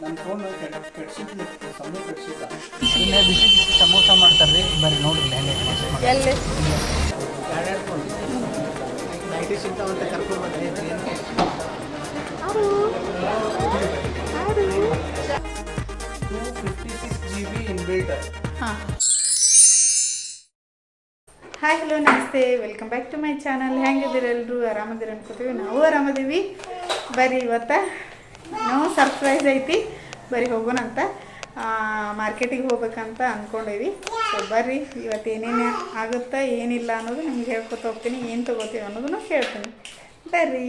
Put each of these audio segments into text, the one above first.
ನನ್ನ ಫೋನ್ ಕೆಡ್ಸಿದ್ಲಿ ಸಮಯ ಕೆಡ್ಸಿದ್ದ ಇನ್ನೇ ಬಿಸಿ ಬಿಸಿ ಸಮೋಸ ಮಾಡ್ತಾರ್ರಿ ಬರೀ ನೋಡ್ರಿ ಹೆಂಗೆ ಮಾಡ್ತಾರೆ. ಎಲ್ಲಿ ಫೋನ್ ನೈಟಿ ಸಿಗ್ತಾವಂತ ಕರ್ಕೊಂಡು ಬಂದೆ two fifty six G B inbuilt ಹಾಂ ಹಾಯ್ ಹಲೋ ನಮಸ್ತೆ welcome back to my channel ಹೆಂಗಿದ್ದೀರ ಎಲ್ಲರೂ ಆರಾಮದಿರ ಅನ್ಕೋತೀವಿ. ನಾವು ಆರಾಮದೀವಿ. ಬರ್ರಿ ಇವತ್ತ ನಾವು ಸರ್ಪ್ರೈಸ್ ಐತಿ. ಬರೀ ಹೋಗೋಣಂತ. ಮಾರ್ಕೆಟಿಗೆ ಹೋಗ್ಬೇಕಂತ ಅಂದ್ಕೊಂಡೀವಿ ಸೊ ಬರ್ರಿ ಇವತ್ತು ಏನೇನು ಆಗುತ್ತಾ ಏನಿಲ್ಲ ಅನ್ನೋದು ನಿಮ್ಗೆ ಹೇಳ್ಕೊತ ಹೋಗ್ತೀನಿ. ಏನು ತೊಗೋತೀವಿ ಅನ್ನೋದನ್ನು ಹೇಳ್ತೀನಿ. ಬರ್ರಿ.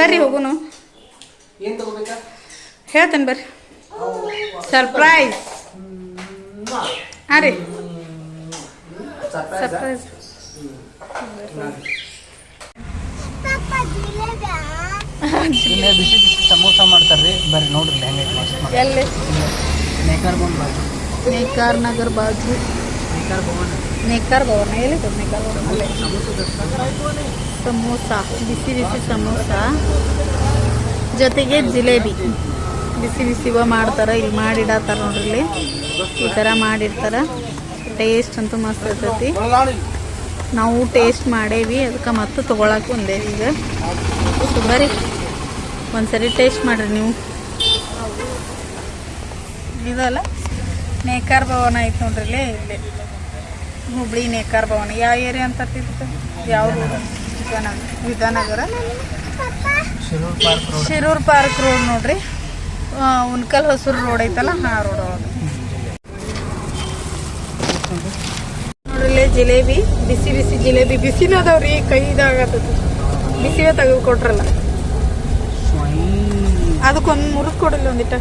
ಬರ್ರಿ ಹೋಗೋನು. ಏನು ತಗೋಬೇಕಾ? ಹೇಳ್ತೇನೆ ಬರ್ರಿ. ಸರ್ಪ್ರೈಸ್ ಹಾಂ ರೀ. ಸರ್ಪ್ರೈಸ್ ಸರ್ಪ್ರೈಸ್ ಇಲ್ಲೇ ಬಿಸಿ ಬಿಸಿ ಸಮೋಸ ಮಾಡ್ತಾರ್ರಿ. ಬರ್ರಿ ನೋಡ್ರಿ ಹೆಂಗೆ ಮಾಡ್ತಾರೆ. ಎಲ್ಲಿ? ನೇಕಾರ್ ಬಂದು ಬಾಜು. ನೇಕಾರ್ ನಗರ್ ಬಾಜು. ನೇಕಾರ್ ಭವನ. ನೇಕಾರ್ ಭವನ ಎಲ್ಲಿ ನೇಕಾರ್ ಭವನ? ಅಲ್ಲೇ. ಸಮೋಸ ಬಿಸಿ ಬಿಸಿ ಸಮೋಸ. ಜೊತೆಗೆ ಜಿಲೇಬಿ. ಬಿಸಿ ಬಿಸಿ ಮಾಡ್ತಾರೆ ಇಲ್ಲಿ ಮಾಡಿಡತ್ತಾರ ನೋಡ್ರಿ ಇಲ್ಲಿ. ಈ ಥರ ಮಾಡಿರ್ತಾರ. ಟೇಸ್ಟ್ ಅಂತೂ ಮಸ್ತ್ ಇರ್ತೈತಿ. ನಾವು ಟೇಸ್ಟ್ ಮಾಡೇವಿ ಅದಕ್ಕೆ ಮತ್ತೆ ತೊಗೊಳಕ್ಕೆ ಒಂದೇ ಈಗ. ಬರೀ ಬರ್ರಿ. ಒಂದ್ಸರಿ ಟೇಸ್ಟ್ ಮಾಡ್ರಿ ನೀವು. ಇದಲ್ಲ ನೇಕಾರ್ ಭವನ ಐತೆ ನೋಡ್ರಿ ಇಲ್ಲಿ. ಇಲ್ಲಿ. ಹುಬ್ಳಿ ನೇಕಾರ್ ಭವನ. ಯಾವ ಏರಿಯಾ ಅಂತ ಇರ್ತೈತೆ ಯಾವ Vidhanagar Vidhanagar Shirur park road. Shirur park road ನೋಡ್ರಿ. ಉನ್ಕಲ್ ಹೊಸೂರು ರೋಡ್ ಐತಲ್ಲ? ಆ ರೋಡ್ ಒಳಗೆ ನೋಡ್ರಿ ಇಲ್ಲಿ ಜಿಲೇಬಿ ಬಿಸಿ ಬಿಸಿ ಜಿಲೇಬಿ. ಬಿಸಿನ ಅದಾವ್ರಿ ಕೈ ಇದಾಗತ್ತದ ಬಿಸಿವೇ ತೆಗೆದು ಕೊಟ್ರಲ್ಲ. ಅದಕ್ಕೊಂದು ಮುರಿದು ಕೊಡಲ್ಲ ಒಂದಿಟ್ಟ.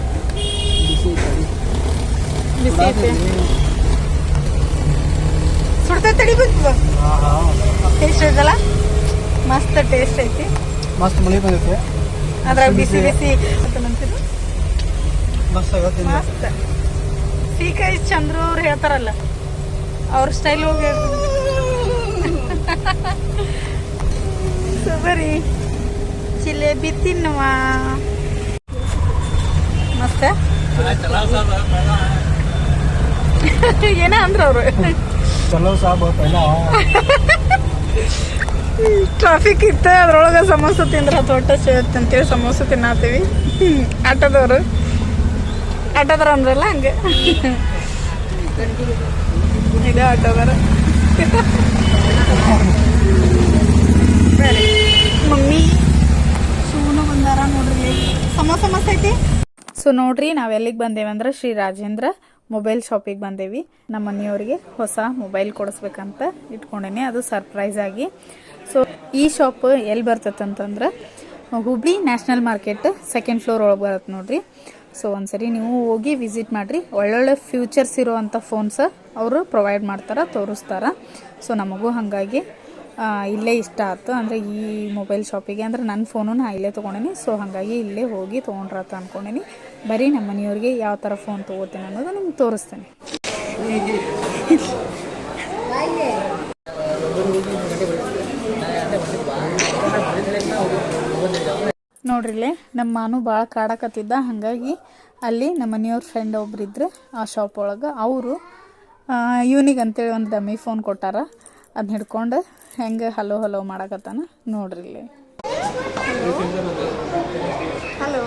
ಬಿಸಿ ಐತೆ ಸುಡ್ತೈತೆ ತಡಿಬೇಕು ಹಾ. ಟೇಸ್ಟ್ ಐತಲ್ಲ ಮಸ್ತ್ ಟೇಸ್ಟ್ ಐತಿ. ಮಸ್ತ್ ಮಳಿ ಬಂದೈತೆ ಅದ್ರಾಗ ಬಿಸಿ ಬಿಸಿ ಅಂತೀರಿ ಮಸ್ತ್ ಸೀಕಾಯಿ ಚಂದ್ರು ಅವ್ರು ಹೇಳ್ತಾರಲ್ಲ ಅವ್ರ ಸ್ಟೈಲ್ ಹೋಗಿ ಬರೀ ಜಿಲೇಬಿ ತಿನ್ನುವ ಮಸ್ತ ಏನ ಅಂದ್ರ ಅವ್ರು. ಚಲೋ ಸಾಬ್ ಟ್ರಾಫಿಕ್ ಇತ್ತು ಅದ್ರೊಳಗೆ ಸಮೋಸ ತಿಂದ್ರ ತೋಟ ಸೇವತ್ ಅಂತೇಳಿ ಸಮೋಸ ತಿನ್ನಾತೀವಿ. ಆಟೋದವರು. ಆಟೋದವ್ರು ಅಂದ್ರಲ್ಲ ಹಂಗೆ. ಇದೆ ಆಟೋದರ ಮಮ್ಮಿ ಸೂನು ಬಂದಾರ ನೋಡ್ರಿ. ಸಮೋಸ ಮಸ್ತ್ ಐತಿ. ಸೊ ನೋಡ್ರಿ, ನಾವು ಎಲ್ಲಿಗೆ ಬಂದೇವಿ ಅಂದ್ರೆ ಶ್ರೀ ರಾಜೇಂದ್ರ ಮೊಬೈಲ್ ಶಾಪಿಗೆ ಬಂದೇವಿ. ನಮ್ಮ ಮನೆಯವ್ರಿಗೆ ಹೊಸ ಮೊಬೈಲ್ ಕೊಡಿಸ್ಬೇಕಂತ ಇಟ್ಕೊಂಡೇನಿ. ಅದು ಸರ್ಪ್ರೈಸ್ ಆಗಿ. ಸೊ ಈ ಶಾಪ್ ಎಲ್ಲಿ ಬರ್ತೈತೆ ಅಂತಂದ್ರೆ, Hubli national market second floor ಒಳಗೆ ಬರುತ್ತೆ ನೋಡ್ರಿ. ಸೊ ಒಂದ್ಸರಿ ನೀವು ಹೋಗಿ ವಿಸಿಟ್ ಮಾಡಿರಿ. ಒಳ್ಳೊಳ್ಳೆ ಫ್ಯೂಚರ್ಸ್ ಇರೋವಂಥ ಫೋನ್ಸ್ ಅವರು ಪ್ರೊವೈಡ್ ಮಾಡ್ತಾರೆ, ತೋರಿಸ್ತಾರೆ. ಸೊ ನಮಗೂ ಹಾಗಾಗಿ ಇಲ್ಲೇ ಇಷ್ಟ ಆಯ್ತು. ಅಂದರೆ ಈ ಮೊಬೈಲ್ ಶಾಪಿಗೆ ಅಂದ್ರೆ ನನ್ನ ಫೋನು ನಾ ಇಲ್ಲೇ ತೊಗೊಂಡೀನಿ. ಸೊ ಹಾಗಾಗಿ ಇಲ್ಲೇ ಹೋಗಿ ತೊಗೊಂಡ್ರತ್ತ ಅಂದ್ಕೊಂಡಿನಿ ಬರೀ ನಮ್ಮ ಮನೆಯವ್ರಿಗೆ ಯಾವ ಥರ ಫೋನ್ ತೊಗೋತೀನಿ ಅನ್ನೋದು ನಿಮ್ಗೆ ತೋರಿಸ್ತೇನೆ. ನೋಡ್ರಿಲ್ಲೇ ನಮ್ಮ ಮಾನು ಭಾಳ ಕಾಡಕತ್ತಿದ್ದ. ಹಾಗಾಗಿ ಅಲ್ಲಿ ನಮ್ಮ ಮನೆಯವ್ರ ಫ್ರೆಂಡ್ ಒಬ್ರು ಇದ್ರು ಆ ಶಾಪ್ ಒಳಗೆ. ಅವರು ಇವನಿಗೆ ಅಂತೇಳಿ ಒಂದು ಡಮ್ಮಿ ಫೋನ್ ಕೊಟ್ಟಾರ. ಅದನ್ನ ಹಿಡ್ಕೊಂಡು ಹೆಂಗೆ ಹಲೋ ಹಲೋ ಮಾಡಕತ್ತಾನ? ನೋಡ್ರಿ ಇಲ್ಲಿ. ಹಲೋ?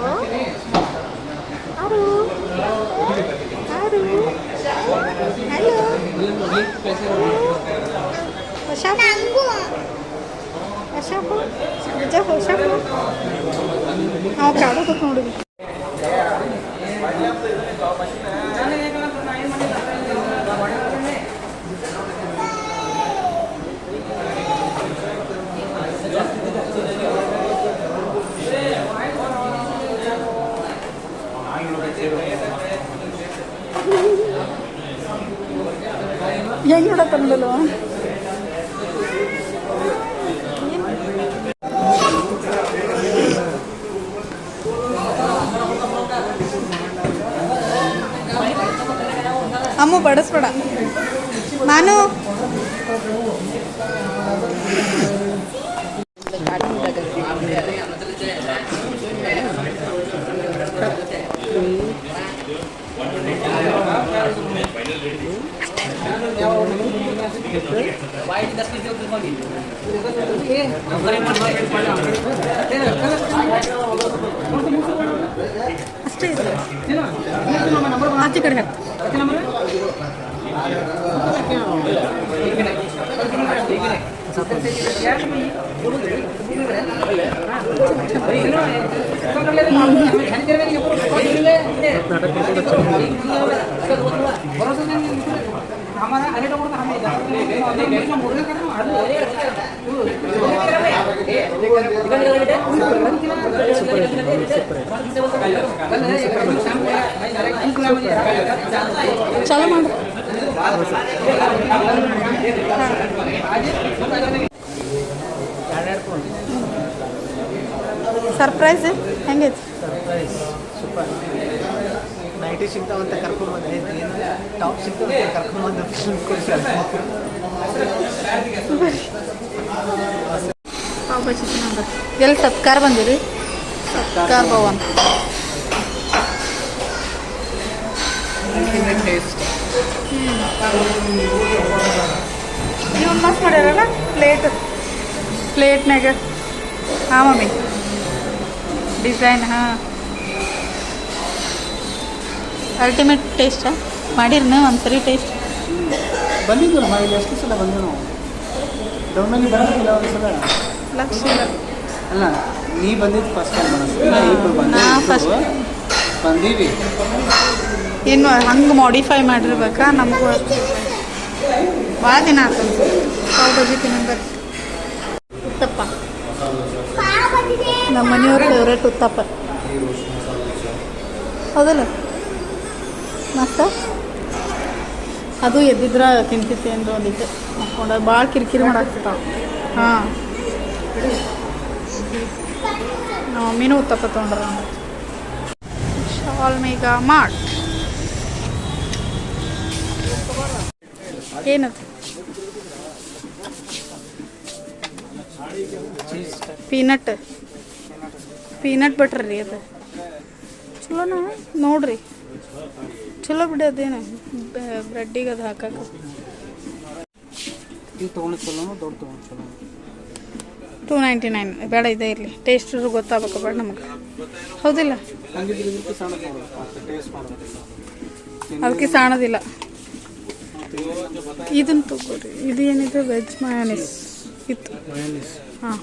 ಹೊಸ ಹೊಸ ನಿಜ ಹೊಸ ನಾವು ಕಾಡೋದಕ್ಕೆ ನೋಡಿದ್ವಿ ಹೆಂಗ್ ನೋಡತ್ತ ನೋಡಲ್ವ ಅಮ್ಮ ಬಡಿಸ್ಬೇಡ ನಾನು ಅಷ್ಟೇ ಇದೆ ಆಚೆ ಕಡೆ ಹಾಕು ಚಾಲು ಮಾಡು ಸರ್ಪ್ರೈಸ್ ಹೆಂಗೈತಿ ಸರ್ಪ್ರೈಸ್ ಸೂಪರ್ ನೈಟಿ ಸಿಗ್ತಾವಂತ ಕರ್ಕೊಂಬಂದೆ ಏನು ಟಾಪ್ ಸಿಗ್ತಾವ ಅಂತ ಪಾವ್ ಫಿಲ್ಮ್ ಕೊಡ್ತಾರೆ ಎಲ್ಲಿ ಸತ್ಕಾರ ಬಂದಿರಿ? ಸತ್ಕಾರ ಭವನ್. ನೀವು ಮಸ್ತ್ ಮಾಡ್ಯಾರಲ್ಲ ಪ್ಲೇಟ್ ಪ್ಲೇಟ್ನಾಗ ಹಾಂ ಮಮ್ಮಿ. ಡಿಸೈನ್ ಹಾಂ. ಅಲ್ಟಿಮೇಟ್ ಟೇಸ್ಟಾ ಮಾಡಿರ್ನ ಒಂದ್ಸರಿ ಟೇಸ್ಟ್ ಬಂದಿದ್ದು ನಮ್ಮ ಇಲ್ಲಿ ಎಷ್ಟು ಸಲ ಬಂದು ನಾವು ಡೌನಲ್ಲಿ ಬರೋದಿಲ್ಲ ಒಂದು ಸಲ? ಲಕ್ಷ. ಅಲ್ಲ ನೀ ಬಂದಿದ್ದು ಫಸ್ಟ್ ಟೈಮ್ ಇಬ್ಬರು ಬಂದೀವಿ. ಇನ್ನು ಹಂಗೆ ಮಾಡಿಫೈ ಮಾಡಿರ್ಬೇಕಾ? ನಮಗೂ ಅಷ್ಟು. ಭಾಳ ದಿನ ಆಯ್ತು ಪಾವ್ ಉತ್ತಪ್ಪ. ನಮ್ಮ ಮನೆಯವ್ರ ಫೇವ್ರೇಟ್ ಉತ್ತಪ್ಪ. ಹೌದಲ್ಲ? ಮಸ್ತ ಅದು ಎದ್ದಿದ್ರ ತಿಂತಿತ್ತು ಅಂದ್ರೆ ಒಂದಿತ್ತು ಮಕ್ಕೊಂಡ ಭಾಳ ಕಿರಿಕಿರಿ ಮಾಡಾಕ್ತಿರ್ತಾವ ಹಾಂ. ಮೀನು ಉತ್ತಪ್ಪ ತೊಗೊಂಡ್ರ ಶಾಲ್ ಮೇಗ ಮಾಡ್. ಏನದು? ಪೀನಟ್. ಪೀನಟ್ ಬಟರ್ ರೀ ಅದು. ಚಲೋನಾ? ನೋಡ್ರಿ. ಚಲೋ ಬಿಡಿ ಅದೇನು. ಬ್ರೆಡ್ಡಿಗೆ ಅದು ಹಾಕಕ್ಕೆ ಇದು ತೊಗೊಂಡು ಚಲೋ ದೊಡ್ಡ ತೊಗೊಂಡು ಚಲೋ? ಟೂ ನೈಂಟಿ ನೈನ್ ಬೇಡ ಇದೇ ಇರಲಿ. ಟೇಸ್ಟ್ ಗೊತ್ತಾಗಬೇಕು ಬೇಡ ನಮಗೆ. ಹೌದಿಲ್ಲ? ಅದಕ್ಕೆ ಸಾಣದಿಲ್ಲ ಇದನ್ನು ತಗೋರಿ. ಇದು ಏನಿದೆ? ವೆಜ್ ಮಯೋನಿಸ್ ಇತ್ತು. ಹಾಂ.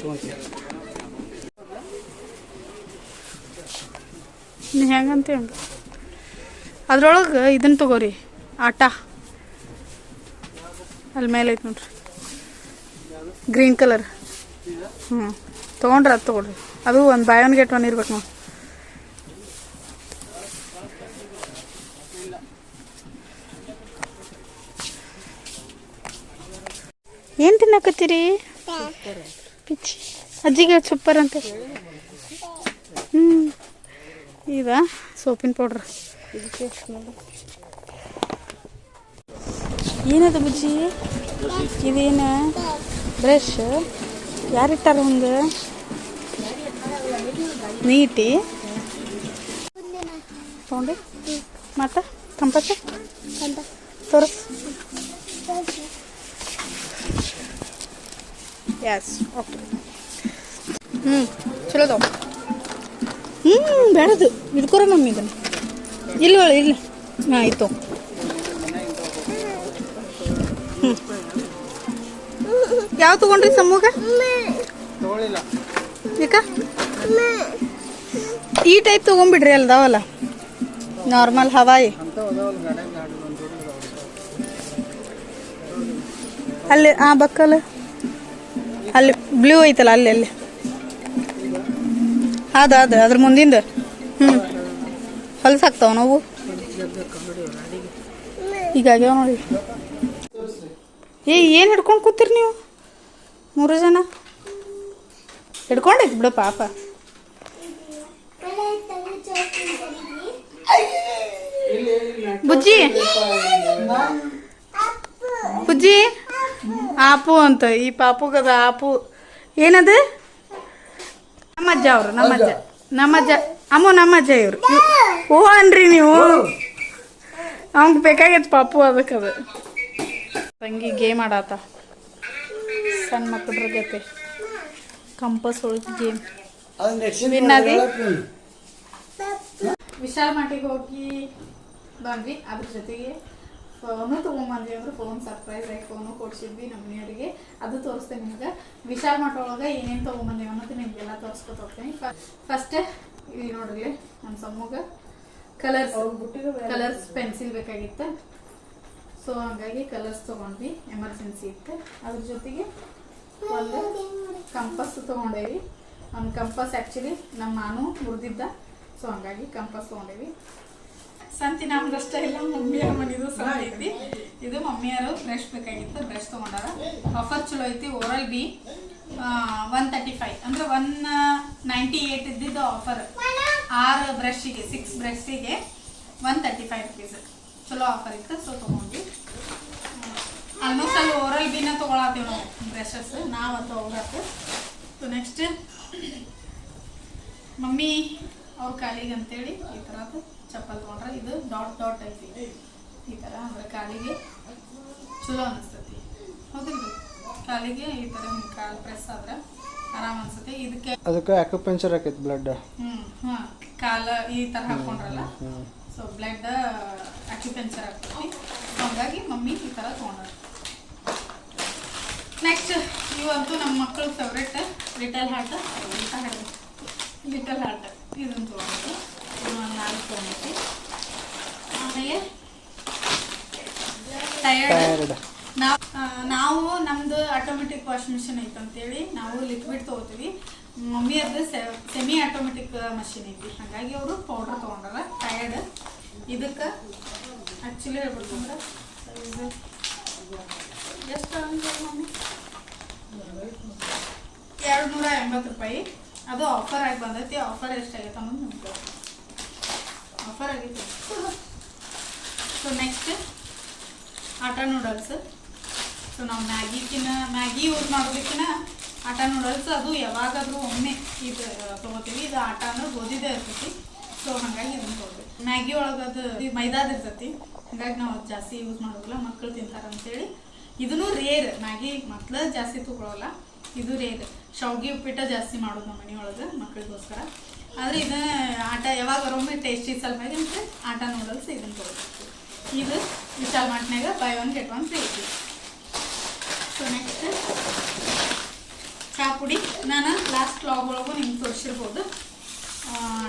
ತೊಗೊಂತೀವಿ ನೀ ಹೆಂಗಂತ ಹಂಗೆ ಅದ್ರೊಳಗೆ ಇದನ್ನು ತಗೋರಿ. ಆಟ. ಅಲ್ಲಿ ಮೇಲೆ ಐತೆ ನೋಡ್ರಿ. Green colour. ಹ್ಞೂ ತೊಗೊಂಡ್ರೆ ಅದು ತೊಗೊಳ್ರಿ. ಅದು ಒಂದು ಬೈ ಒನ್ ಗೆಟ್ ಒನ್ ಇರ್ಬೇಕು ನಾವು ಏನು ತಿನ್ನಕತ್ತೀರಿ? ಪಿಚ್ಚಿ. ಅಜ್ಜಿಗೆ ಸೂಪರ್ ಅಂತ. ಹ್ಞೂ ಇದ ಸೋಪಿನ ಪೌಡ್ರ್. ಏನದ ಬುಜ್ಜಿ? ಇದೇನ ಬ್ರಷ್ ಯಾರಿಟ್ಟಾರ ಹಂಗೆ ನೀಟಿ? ತೊಗೊಂಡು. ಮತ್ತ? ಕಂಪಚ್ಚ ತೋರಿಸ್. ಎಸ್ ಓಕೆ ಹ್ಞೂ ಚಲೋ ಅದಾವ. ಹ್ಞೂ ಬೇಡದು ಇಟ್ಕೊರ ಮಮ್ಮಿ ಇದನ್ನು. ಇಲ್ಲ. ಇಲ್ಲ ಆಯಿತು. ಹ್ಞೂ ಯಾವ ತಗೊಂಡ್ರಿ ತೊಗೊಳಿಲ್ಲ ಯಾಕ ಈ ಟೈಪ್ ತೊಗೊಂಬಿಡ್ರಿ ಅಲ್ದಾವಲ್ಲ? ನಾರ್ಮಲ್ ಹವಾಯಿ ಅಲ್ಲಿ, ಆ ಬಕ್ಕಲ್? ಅಲ್ಲಿ ಬ್ಲೂ ಐತಲ್ಲ, ಅಲ್ಲಿ ಅಲ್ಲಿ. ಅದ ಅದ, ಅದ್ರ ಮುಂದಿಂದ. ಹೊಲ್ಸಾಕ್ತಾವ ನಾವು? ಈಗ ಆಗ್ಯಾವ ನೋಡಿ. ಏ ಏನು ಹಿಡ್ಕೊಂಡು ಕೂತೀರಿ ನೀವು? ಮೂರು ಜನ? ಹಿಡ್ಕೊಂಡೈತಿ ಬಿಡು ಪಾಪ. ಬುಜ್ಜಿ? ಬುಜ್ಜಿ? ಆಪು ಅಂತ, ಈ ಪಾಪುಗದ ಆಪು. ಏನದು? ನಮ್ಮಜ್ಜ ಅವರು, ನಮ್ಮಜ್ಜ. ನಮ್ಮಜ್ಜ ಅಮ್ಮ ನಮ್ಮಜ್ಜ ಇವರು. ಓ ಅನ್ರಿ ನೀವು. ಅವಂಗ ಬೇಕಾಗೈತೆ ಪಾಪು ಅದಕ್ಕದು ತಂಗಿ ಗೇಮ್ ಆಡಾತ. ಸಣ್ಣ ಮಕ್ಕಳ ಜೊತೆ. ಕಂಪಸ್ ಒಳಗೆ ಗೇಮ್. ವಿನ್ನಾದಿ? ವಿಶಾಲ್ ಮಟ್ಟಿಗೆ ಹೋಗಿ ಬಂದ್ವಿ. ಅದ್ರ ಜೊತೆಗೆ ಫೋನು ತೊಗೊಂಬಂದ್ವಿ ಅಂದ್ರೆ ಫೋನ್ ಸರ್ಪ್ರೈಸ್ ಆಗಿ ಫೋನು ಕೊಡ್ಸಿದ್ವಿ ನಮ್ಮ ಮನೆಯವರಿಗೆ. ಅದು ತೋರಿಸ್ತೇನೆ ನಿಮ್ಗೆ. ವಿಶಾಲ್ ಮಠ ಒಳಗೆ ಏನೇನು ತೊಗೊಂಬಂದೇವೆ ಅನ್ನೋದು ನಿಮ್ಗೆಲ್ಲ ತೋರಿಸ್ಕೊತ ಹೋಗ್ತೀನಿ ಫಸ್ಟ್ ಇಲ್ಲಿ ನೋಡ್ರಿ ನಮ್ಮ ಸಮ್ಮಗ ಕಲರ್ಸ್ ಕಲರ್ಸ್ ಪೆನ್ಸಿಲ್ ಬೇಕಾಗಿತ್ತು. ಸೊ ಹಂಗಾಗಿ ಕಲರ್ಸ್ ತೊಗೊಂಡ್ವಿ. ಎಮರ್ಜೆನ್ಸಿ ಇತ್ತು. ಅದ್ರ ಜೊತೆಗೆ ಒಂದು ಕಂಪಸ್ ತೊಗೊಂಡೇವಿ. ಒಂದು ಕಂಪಸ್ ಆ್ಯಕ್ಚುಲಿ ನಮ್ಮ ನಾನು ಮುರಿದಿದ್ದ. ಸೊ ಹಂಗಾಗಿ ಕಂಪಸ್ ತೊಗೊಂಡೇವಿ. ಸಂತಿ ನಮ್ದಷ್ಟೇ ಇಲ್ಲ. ಮಮ್ಮಿಯವ್ರ ಮನಿದು ಸಹ ಐತಿ. ಇದು ಮಮ್ಮಿಯವರು ಬ್ರಷ್ ಬೇಕಾಗಿತ್ತು. ಬ್ರಷ್ ತೊಗೊಂಡಾರ. ಆಫರ್ ಚಲೋ ಐತಿ. Oral B one thirty five ಅಂದ್ರೆ ಒನ್ ನೈಂಟಿ ಏಟ್ ಇದ್ದಿದ್ದು ಆಫರ್ ಆರು ಬ್ರಷ್ಗೆ ಸಿಕ್ಸ್ ಬ್ರಷ್ಗೆ ಒನ್ ತರ್ಟಿ ಫೈವ್ ರುಪೀಸ್ ಚಲೋ ಆಫರ್ ಇತ್ತು ಸೊ ತೊಗೊಂಡ್ವಿ. ಆಲ್ಮೋಸ್ಟ್ ಅಲ್ಲಿ ಓರಲ್ ಬಿನ ತೊಗೊಳತ್ತೀವಿ ನಾವು ಬ್ರಷಸ್ ನಾವು ಹೋಗತ್ತೆ ಸೊ ನೆಕ್ಸ್ಟ್ ಮಮ್ಮಿ ಅವ್ರ ಕಾಲಿಗೆ ಅಂತೇಳಿ ಈ ಥರದ್ದು ಚಪ್ಪಲ್ ತೊಗೊಂಡ್ರೆ ಇದು ಡಾಟ್ ಡಾಟ್ ಐತಿ. ಈ ಥರ ಅಂದ್ರೆ ಕಾಲಿಗೆ ಚಲೋ ಅನಿಸ್ತತಿ. ಹೌದಿಲ್ಲ ಕಾಲಿಗೆ ಈ ಥರ ಕಾಲು ಪ್ರೆಸ್ ಆದ್ರೆ ಆರಾಮ್ ಅನ್ಸುತ್ತೆ. ಇದಕ್ಕೆ ಅದಕ್ಕೆ ಅಕ್ಯುಪಂಚರ್ ಆಕೈತೆ ಬ್ಲಡ್ ಹ್ಮ್ ಹಾಂ ಕಾಲ ಈ ತರ ಹಾಕೊಂಡ್ರಲ್ಲ? ಸೊ ಬ್ಲಡ್ ಅಕ್ಯುಪಂಚರ್ ಆಗ್ತೈತಿ ಹಾಗಾಗಿ ಮಮ್ಮಿ ಈ ತರ ತೊಗೊಂಡ್ರ. ನೆಕ್ಸ್ಟ್ ಇವಂತೂ ನಮ್ಮ ಮಕ್ಕಳ favourite little heart little heart ಇದನ್ನು ತೊಗೊಂಡು ನಾಲ್ಕು ತೊಗೊಂಡಿದ್ವಿ ಆಮೇಲೆ ಟಯರ್ಡ್ ನಾವು ನಾವು ನಮ್ದು ಆಟೋಮೆಟಿಕ್ ವಾಷಿಂಗ್ ಮಿಷಿನ್ ಐತೆ ಅಂತೇಳಿ ನಾವು ಲಿಕ್ವಿಡ್ ತೊಗೋತೀವಿ. ಮಮ್ಮಿ ಅದು ಸೆಮಿ ಆಟೋಮೆಟಿಕ್ ಮಷಿನ್ ಐತಿ. ಹಾಗಾಗಿ ಅವರು ಪೌಡರ್ ತೊಗೊಂಡಾರ ಟಯರ್ಡ್ ಇದಕ್ಕೆ ಆ್ಯಕ್ಚುಲಿ ಹೇಳ್ಬೇಕಂದ್ರೆ ಎಷ್ಟು ಮಮ್ಮಿ ಎರಡು ನೂರ ಎಂಬತ್ತು ರೂಪಾಯಿ. ಅದು ಆಫರ್ ಆಗಿ ಬಂದೈತಿ. ಆಫರ್ ಎಷ್ಟಾಗೈತೆ ಅನ್ನೋದು ನಿಮ್ಗೆ ಆಫರ್ ಆಗೈತೆ. ಸೊ ನೆಕ್ಸ್ಟ್ ಆಟ ನೂಡಲ್ಸ್ ಸೊ ನಾವು ಮ್ಯಾಗಿಕಿನ ಮ್ಯಾಗಿ ಯೂಸ್ ಮಾಡೋದಕ್ಕಿಂತ ಆಟ ನೂಡಲ್ಸ್ ಅದು ಯಾವಾಗಾದರೂ ಒಮ್ಮೆ ಇದು ತೊಗೋತೀವಿ. ಇದು ಆಟ ಅಂದ್ರೆ ಗೋಧಿದೇ ಇರ್ತೈತಿ. ಸೊ ಹಾಗಾಗಿ ಇದನ್ನ ತೊಗೋಬೇಕು ಮ್ಯಾಗಿ ಒಳಗೆ ಅದು ಮೈದಾದ ಇರ್ತೈತಿ. ಹಾಗಾಗಿ ನಾವು ಜಾಸ್ತಿ ಯೂಸ್ ಮಾಡೋದಿಲ್ಲ. ಮಕ್ಕಳು ತಿಂತಾರೆ ಅಂತೇಳಿ. ಇದನ್ನು ರೇರ್. ಮ್ಯಾಗಿ ಮಕ್ಳು ಜಾಸ್ತಿ ತೊಗೊಳಲ್ಲ. ಇದು ರೇರ್. ಶಾವ್ಗೆ ಉಪ್ಪಿಟ್ಟ ಜಾಸ್ತಿ ಮಾಡೋದು ನಮ್ಮ ಮನೆಯೊಳಗೆ ಮಕ್ಕಳಿಗೋಸ್ಕರ ಆದರೆ ಇದು ಆಟ ಯಾವಾಗ ಒಮ್ಮೆ ಟೇಸ್ಟಿ ಸ್ವಲ್ಪ ಅಂತ ಆಟ ನೂಡಲ್ಸ್ ಇದನ್ನು ತೊಗೋಬೇಕು ಇದು Vishal ಮಾಟ್ನಾಗ buy one get one free ಐತಿ ಸೊ ನೆಕ್ಸ್ಟ್ ಚಾ ಪುಡಿ ನಾನು ಲಾಸ್ಟ್ ಲಾಗ್ ಒಳಗೂ ನಿಮ್ಗೆ ತೋರಿಸಿರ್ಬೋದು.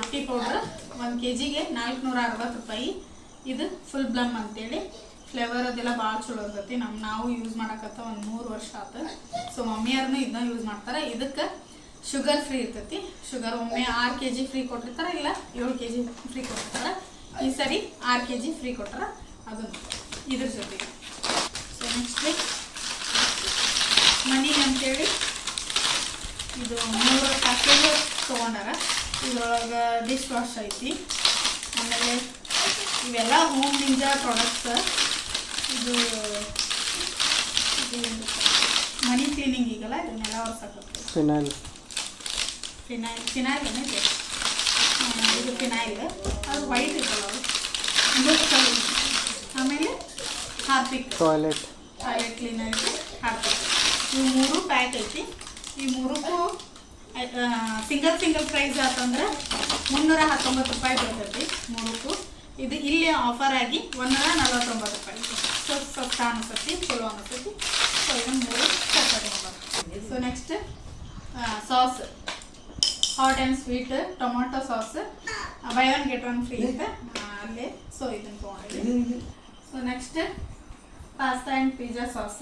ಟೀ ಪೌಡ್ರ್ ಒಂದು ಕೆ ಜಿಗೆ ನಾಲ್ಕುನೂರ ಅರವತ್ತು ರೂಪಾಯಿ. ಇದು ಫುಲ್ ಬ್ಲಮ್ ಅಂತೇಳಿ. ಫ್ಲೇವರ್ ಅದೆಲ್ಲ ಭಾಳ ಚಲೋ ಇರ್ತೈತಿ. ನಮ್ಮ ನಾವು ಯೂಸ್ ಮಾಡಕತ್ತ ಒಂದು ಮೂರು ವರ್ಷ ಆತು. ಸೊ ಮಮ್ಮಿಯವ್ರನ್ನೂ ಇದನ್ನ ಯೂಸ್ ಮಾಡ್ತಾರೆ. ಇದಕ್ಕೆ ಶುಗರ್ ಫ್ರೀ ಇರ್ತೈತಿ. ಶುಗರ್ ಒಮ್ಮೆ ಆರು ಕೆ ಜಿ ಫ್ರೀ ಕೊಟ್ಟಿರ್ತಾರೆ, ಇಲ್ಲ ಏಳು ಕೆ ಜಿ ಫ್ರೀ ಕೊಟ್ಟಿರ್ತಾರೆ. ಈ ಸರಿ ಆರು ಕೆ ಜಿ ಫ್ರೀ ಕೊಟ್ಟರೆ ಅದನ್ನು ಇದ್ರ ಜೊತೆಗೆ. ಸೊ ನೆಕ್ಸ್ಟ್ ಮನಿ ಅಂತೇಳಿ ಇದು ಮೂರು ಪ್ಯಾಕೇಜ್ ತೊಗೊಂಡಾರ ಇದ್ರೊಳಗೆ ಡಿಶ್ ವಾಶ್ ಐತಿ. ಆಮೇಲೆ ಇವೆಲ್ಲ ಹೋಮ್ ನಿಂಜಾ ಪ್ರಾಡಕ್ಟ್ಸ್ ಇದು ಇದು ಮನಿ ಕ್ಲೀನಿಂಗ್ ಈಗಲ್ಲ ಇದನ್ನೆಲ್ಲ ಒರ್ಸಾಕತ್ತೆ ಫಿನೈಲ್ ಫಿನೈಲ್ ಫಿನೈಲ್ ಏನಿದೆ ಆ, ಇದು ಫಿನೈಲ್ ಅದು ವೈಟ್ ಇರ್ತಲ್ಲ. ಆಮೇಲೆ Harpic. Toilet toilet cleaner Harpic. ಇವು ಮೂರು ಪ್ಯಾಕ್ ಐತಿ. ಈ ಮೂರಕ್ಕೂ ಸಿಂಗಲ್ ಸಿಂಗಲ್ ಪ್ರೈಸ್ ಆತಂದ್ರೆ ಮುನ್ನೂರ ಹತ್ತೊಂಬತ್ತು ರೂಪಾಯಿ ಬರ್ತೈತಿ ಮೂರಕ್ಕೂ. ಇದು ಇಲ್ಲಿ ಆಫರ್ ಆಗಿ ಒಂದೂರ ನಲ್ವತ್ತೊಂಬತ್ತು ರೂಪಾಯಿ. ಸೊ ಸಸ್ತ ಅನಿಸ್ತೈತಿ, ಚಲೋ ಅನಿಸ್ತೈತಿ. ಸೊ ಇದನ್ನು ಮೂರು ತಗೊಂಡು so next sauce hot and sweet tomato sauce buy one get one free ಇದೆ. ಅಲ್ಲೇ ಸೊ ಇದನ್ನು ತೊಗೊಂಡಿದ್ದೀವಿ so next pasta and pizza sauce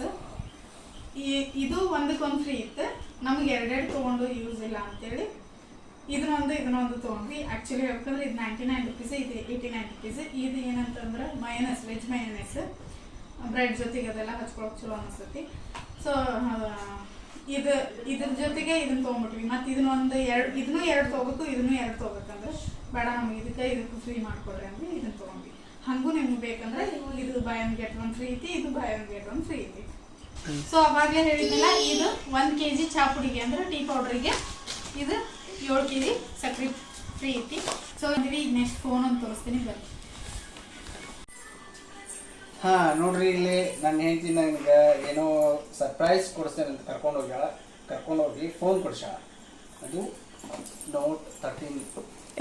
ಈ, ಇದು ಒಂದಕ್ಕೊಂದು ಫ್ರೀ ಇತ್ತು. ನಮ್ಗೆ ಎರಡೆರಡು ತೊಗೊಂಡು ಯೂಸ್ ಇಲ್ಲ ಅಂತೇಳಿ ಇದನ್ನೊಂದು ಇದನ್ನೊಂದು ತೊಗೊಂಡ್ವಿ. ಆ್ಯಕ್ಚುಲಿ ಹೇಳ್ಬೇಕಂದ್ರೆ ಇದು ನೈಂಟಿ ನೈನ್ ರುಪೀಸ್ ಇದು ಏಯ್ಟಿ ನೈನ್ ರುಪೀಸ್ ಇದು ಏನಂತಂದ್ರೆ ಮಯನಸ್ ವೆಜ್ ಮಯನಸ್ ಬ್ರೆಡ್ ಜೊತೆಗೆ ಅದೆಲ್ಲ ಹಚ್ಕೊಳಕ್ ಚಲೋ ಅನಿಸ್ತೈತಿ. ಸೊ ಇದು, ಇದ್ರ ಜೊತೆಗೆ ಇದನ್ನ ತೊಗೊಂಬಿಟ್ವಿ ಮತ್ತು ಇದನ್ನೊಂದು ಎರಡು, ಇದನ್ನೂ ಎರಡು ತೊಗೋಬೇಕು, ಇದನ್ನೂ ಎರಡು ತೊಗೋಬೇಕಂದ್ರೆ ಬೇಡ ನಮ್ಗೆ ಇದಕ್ಕೆ, ಇದಕ್ಕೂ ಫ್ರೀ ಮಾಡಿಕೊಡ್ರಿ ಅಂದ್ರೆ ಇದನ್ನ ತೊಗೊಂಡ್ವಿ. ಹಂಗೂ ನಿಮ್ಗೆ ಬೇಕಂದ್ರೆ ಇದು buy one get one free ಐತಿ, ಇದು buy one get one free ಐತಿ. ಸೊ ಅವಾಗಲೇ ಹೇಳಿದ್ನಲ್ಲ ಇದು ಒಂದು ಕೆ ಜಿ ಚಾ ಪುಡಿಗೆ ಅಂದ್ರೆ ಟೀ ಪೌಡ್ರಿಗೆ ಇದು ಏಳು ಕೆ ಜಿ ಸಕ್ರೆ ಫ್ರೀ ಐತಿ. ಸೊ ಅಂದ್ರೆ ಈಗ ನೆಕ್ಸ್ಟ್ ಫೋನ್ ಅಂತ ತೋರಿಸ್ತೀನಿ ಬನ್ನಿ. ಹಾ ನೋಡ್ರಿ ಇಲ್ಲಿ ನನ್ನ ಹೆಂಡತಿ ನನಗೆ ಏನೋ ಸರ್ಪ್ರೈಸ್ ಕೊಡಿಸ್ತೇನೆ ಅಂತ ಕರ್ಕೊಂಡು ಹೋಗ್ಯಾಳ. ಕರ್ಕೊಂಡು ಹೋಗಿ ಫೋನ್ ಕೊಡ್ಸ್ಯಾಳ. ಅದು note thirteen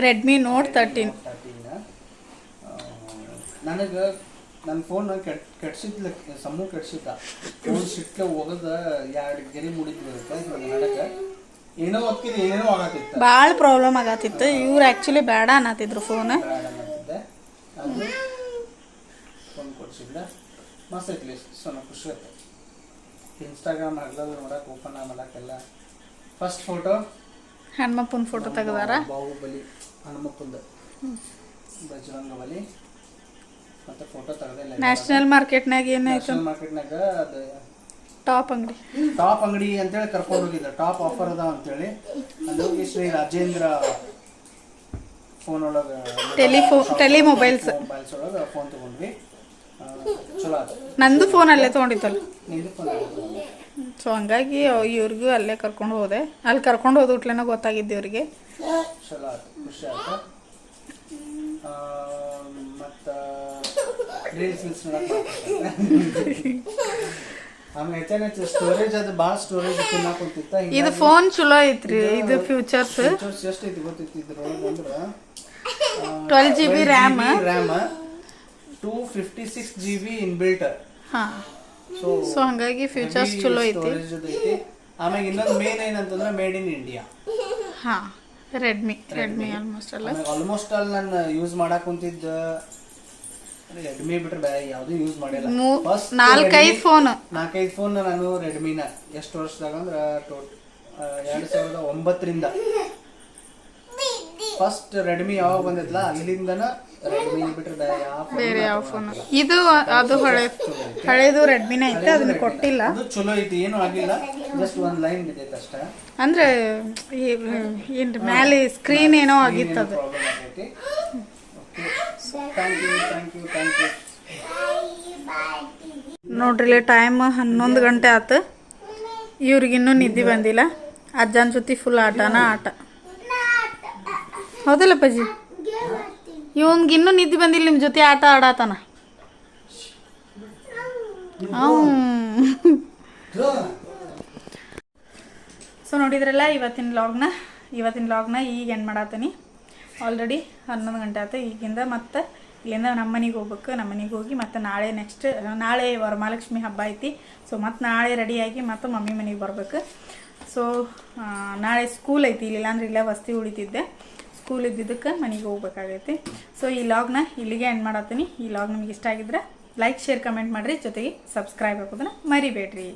Redmi note thirteen thirteen ನನಗೆ ನನ್ನ ಫೋನ್ ಕೆಟ್ ಕೆಡ್ಸಿದ್ಲ ಸಮ್ಮು ಕೆಡ್ಸಿದ್ದ ಫೋನ್ ಸಿಟ್ಲೆ ಹೋಗದ ಎರಡು ಗೆರೆ ಮುಡಿದ್ವಿ ಅದಕ್ಕೆ ನಡಕ ಏನೋ ಒತ್ತಿದ್ ಏನೇನೋ ಆಗತ್ತಿತ್ತು. ಭಾಳ ಪ್ರಾಬ್ಲಮ್ ಆಗತ್ತಿತ್ತು. ಇವ್ರು ಆ್ಯಕ್ಚುಲಿ ಬೇಡ ಅನ್ನತ್ತಿದ್ರು ಫೋನ್ ಅದು ಫೋನ್ ಕೊಡ್ಸಿದ್ದ ಮಸ್ತ್ ಐತ್ಲಿ ಸೊನ್ನ ಖುಷಿ ಆಯ್ತು. ಇನ್ಸ್ಟಾಗ್ರಾಮ್ ಹಗ್ಲಲ್ಲಿ ನೋಡಕ್ಕೆ ಓಪನ್ ಮಾಡಕ್ಕೆಲ್ಲ. ಫಸ್ಟ್ ಫೋಟೋ ಹನುಮಪ್ಪನ ಫೋಟೋ ತೆಗ್ದಾರ? ಬಾಹುಬಲಿ ಹನುಮಪ್ಪಂದು ಬಜರಂಗ ಬಲಿ. ಮತ್ತೆ ಫೋಟೋ ತೆಗೆದಿಲ್ಲ ನ್ಯಾಷನಲ್ ಮಾರ್ಕೆಟ್ನಾಗ ಏನಾಯ್ತು ನ್ಯಾಷನಲ್ ಮಾರ್ಕೆಟ್ನಾಗ ಅದು ಟಾಪ್ ಅಂಗಡಿ. ಟಾಪ್ ಅಂಗಡಿ ಅಂತೇಳಿ ಕರ್ಕೊಂಡು ಹೋಗಿದ್ದ. ಟಾಪ್ ಆಫರ್ ಅದಾವ ಅಂತೇಳಿ. ಅಲ್ಲಿ ಹೋಗಿ ಶ್ರೀ ರಾಜೇಂದ್ರ ಫೋನ್ ಒಳಗ ಟೆಲಿಫೋನ್ ಟೆಲಿ ಮೊಬೈಲ್ಸ್. ಮೊಬೈಲ್ಸ್ ಒಳಗೆ ಫೋನ್ ತಗೊಂಡ್ವಿ. ಆ, ಚಲೋ ಆಯ್ತು ನಂದು ಫೋನ್ ಅಲ್ಲೇ ತಗೊಂಡಿತ್ತಲ್ಲ. ನಿಂದು ಫೋನ್ ಸೊ ಹಂಗಾಗಿ ಅವ್- ಇವ್ರಿಗೂ ಅಲ್ಲೇ ಕರ್ಕೊಂಡು ಹೋದೆ. ಅಲ್ಲಿ ಕರ್ಕೊಂಡು ಹೋದ ಉಟ್ಲೇನ ಗೊತ್ತಾಗಿದ್ದು ಇವ್ರಿಗೆ. ಚಲೋ ಆಯ್ತು ಖುಷಿ ಆಯ್ತು ರೀಲ್ಸ್ ಗೀಲ್ಸ್ ಆಮೇಲೆ ಹೆಚ್ಚಿನ ಹೆಚ್ಚು ಸ್ಟೋರೇಜ್ ಅದು ಭಾಳ ಸ್ಟೋರೇಜ್ ತಿನ್ನಾಕೊಂತಿತ್ತ ಇದು ಫೋನ್ ಚಲೋ ಐತ್ರಿ. ಇದು ಫ್ಯೂಚರ್ಸ್ ಫ್ಯೂಚರ್ಸ್ ಎಷ್ಟು ಐತಿ ಗೊತ್ತಿತ್ತು ಇದ್ರೊಳಗೆ ಅಂದ್ರೆ twelve G B RAM RAM two fifty six G B inbuilt ಹಾ. ಸೊ ಸೊ ಹಂಗಾಗಿ ಫ್ಯೂಚರ್ಸ್ ಚಲೋ ಐತಿ. ಸ್ಟೋರೇಜ್ ಐತಿ. ಆಮೇಲೆ ಇನ್ನೊಂದು ಮೇನ್ ಏನಂತಂದ್ರೆ ಮೇಡ್ ಇನ್ ಇಂಡಿಯಾ ಹಾಂ. ರೆಡ್ಮಿ ರೆಡ್ಮಿ ಆಲ್ಮೋಸ್ಟ್ ಅಲ್ಲ. ಆಲ್ಮೋಸ್ಟ್ ಅಲ್ಲಿ ನಾನು ಯೂಸ್ ಮಾಡಕ್ಕೆ ಕುಂತಿದ್ದ ರೆಡ್ಮಿ ಬಿಟ್ರೆ ಬೇರೆ ಯಾವ್ದು ಯೂಸ್ ಮಾಡಿಲ್ಲ. ಫಸ್ಟ್ ನಾಲ್ಕೈದು ಫೋನ್ ನಾಲ್ಕೈದು ಫೋನ್ ನಾನು ರೆಡ್ಮಿನ ಎಷ್ಟು ವರ್ಷದಾಗ ಅಂದ್ರೆ ಟೋಟ್ ಎರಡು ಸಾವಿರದ ಒಂಬತ್ತರಿಂದ. ಫಸ್ಟ್ ರೆಡ್ಮಿ ಯಾವಾಗ ಬಂದಿದ್ಲ ಅಲ್ಲಿಂದನ ರೆಡ್ಮಿ ಬಿಟ್ರೆ ಬೇರೆ ಯಾವ ಬೇರೆ ಯಾವ ಫೋನ್ ಇದು ಅದು ಹಳೆ ಹಳೇದು ರೆಡ್ಮಿನೇ ಐತೆ ಅದನ್ನ ಕೊಟ್ಟಿಲ್ಲ. ಅದು ಚಲೋ ಇತ್ತು ಏನು ಆಗಿಲ್ಲ. ಜಸ್ಟ್ ಒಂದು ಲೈನ್ ಬಿದ್ದೈತೆ ಅಷ್ಟೇ. ಅಂದ್ರೆ ಏನ್ರಿ ಮ್ಯಾಲೆ ಸ್ಕ್ರೀನ್ ಏನೋ ಆಗಿತ್ತು ಅದು ಓಕೆ ಥ್ಯಾಂಕ್ ಯು ಟೈಮ್ ಹನ್ನೊಂದು ಗಂಟೆ ಆತು. ಇವ್ರಿಗಿನ್ನೂ ನಿದ್ದೆ ಬಂದಿಲ್ಲ. ಅಜ್ಜನ ಜೊತೆ ಫುಲ್ ಆಟನ ಆಟ. ಹೌದಲ್ಲ ಪಜ್ಜಿ ಇವನ್ಗಿನ್ನೂ ನಿದ್ದೆ ಬಂದಿಲ್ಲ ನಿಮ್ಮ ಜೊತೆ ಆಟ ಆಡಾತನ. ಸೊ ನೋಡಿದ್ರಲ್ಲ ಇವತ್ತಿನ ಲಾಗ್ನ ಇವತ್ತಿನ ಲಾಗ್ನ ಈಗ ಏನು ಮಾಡತ್ತೀನಿ ಆಲ್ರೆಡಿ ಹನ್ನೊಂದು ಗಂಟೆ ಆಯ್ತು. ಈಗಿಂದ ಮತ್ತೆ ಇಲ್ಲಿಂದ ನಮ್ಮ ಮನೆಗೆ ಹೋಗ್ಬೇಕು, ನಮ್ಮ ಮನೆಗೆ ಹೋಗಿ ಮತ್ತು ನಾಳೆ ನೆಕ್ಸ್ಟ್ ನಾಳೆ ವರಮಹಾಲಕ್ಷ್ಮಿ ಹಬ್ಬ ಐತಿ. ಸೊ ಮತ್ತು ನಾಳೆ ರೆಡಿಯಾಗಿ ಮತ್ತು ಮಮ್ಮಿ ಮನೆಗೆ ಬರಬೇಕು. ಸೊ ನಾಳೆ ಸ್ಕೂಲ್ ಐತಿ. ಇಲ್ಲ ಅಂದ್ರೆ ಇಲ್ಲೇ ವಸ್ತಿ ಉಳಿತಿದ್ದೆ. ಸ್ಕೂಲ್ ಇದ್ದಿದ್ದಕ್ಕೆ ಮನೆಗೆ ಹೋಗ್ಬೇಕಾಗೈತಿ. ಸೊ ಈ ಲಾಗ್ನ ಇಲ್ಲಿಗೆ ಎಂಡ್ ಮಾಡತ್ತೀನಿ. ಈ ಲಾಗ್ ನಿಮ್ಗೆ ಇಷ್ಟ ಆಗಿದ್ರೆ ಲೈಕ್ ಶೇರ್ ಕಮೆಂಟ್ ಮಾಡಿರಿ. ಜೊತೆಗೆ ಸಬ್ಸ್ಕ್ರೈಬ್ ಹಾಕೋದನ್ನ ಮರಿಬೇಡ್ರಿ.